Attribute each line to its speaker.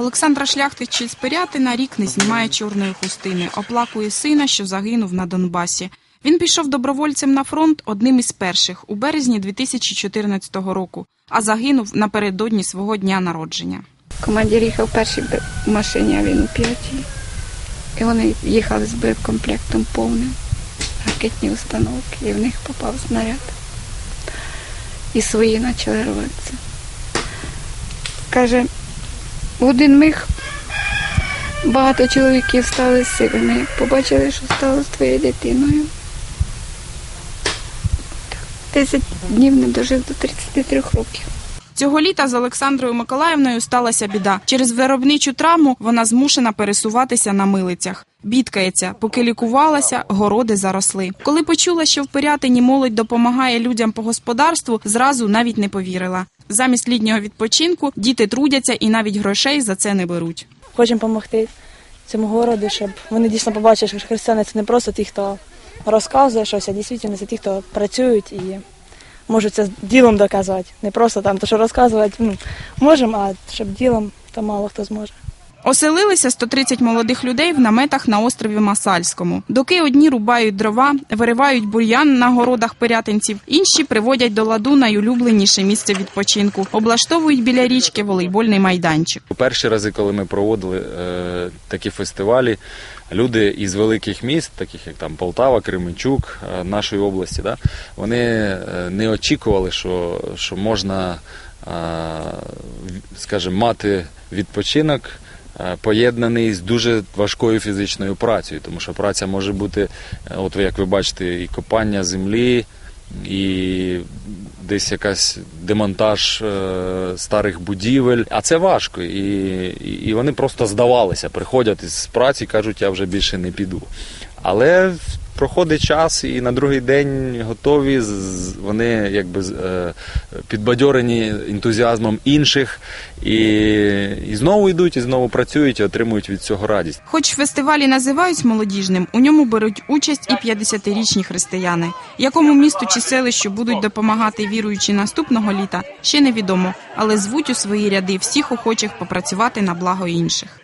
Speaker 1: Олександра Шляхтич із Пирятина рік не знімає чорної хустини, оплакує сина, що загинув на Донбасі. Він пішов добровольцем на фронт одним із перших у березні 2014 року, а загинув напередодні свого дня народження.
Speaker 2: Командир їхав перший в машині, а він у п'ятій. І вони їхали з боєкомплектом повним, ракетні установки, і в них попав снаряд. І свої почали рватися. Каже, один миг багато чоловіків стали сивими, побачили, що стало з твоєю дитиною. Десять днів не дожив до 33 років.
Speaker 1: Цього літа з Олександрою Миколаївною сталася біда. Через виробничу травму вона змушена пересуватися на милицях. Бідкається, поки лікувалася, городи заросли. Коли почула, що в Пирятині молодь допомагає людям по господарству, зразу навіть не повірила. Замість літнього відпочинку діти трудяться і навіть грошей за це не беруть.
Speaker 3: Хочемо допомогти цьому городу, щоб вони дійсно побачили, що християни це не просто ті, хто розказує щось, а дійсно це ті, хто працюють і можуть це ділом доказати. Не просто там, то що розказувати ну, можемо, а щоб ділом, то мало хто зможе.
Speaker 1: Оселилися 130 молодих людей в наметах на острові Масальському. Доки одні рубають дрова, виривають бур'ян на городах пирятинців, інші приводять до ладу найулюбленіше місце відпочинку, облаштовують біля річки волейбольний майданчик.
Speaker 4: Перші рази, коли ми проводили е, такі фестивалі, люди із великих міст, таких як там Полтава, Кременчук, е, нашої області, да, вони е, не очікували, що, що можна, е, скажімо, мати відпочинок. Е, Поєднаний з дуже важкою фізичною працею, тому що праця може бути, е, от як ви бачите, і копання землі, і десь якась демонтаж е, старих будівель. А це важко. І, і вони просто здавалися, приходять із праці і кажуть, я вже більше не піду. Але проходить час, і на другий день готові. Вони якби е, підбадьорені ентузіазмом інших, і, і знову йдуть, і знову працюють, і отримують від цього радість.
Speaker 1: Хоч фестивалі називають молодіжним, у ньому беруть участь і 50-річні християни. Якому місту чи селищу будуть допомагати віруючі наступного літа, ще невідомо, але звуть у свої ряди всіх охочих попрацювати на благо інших.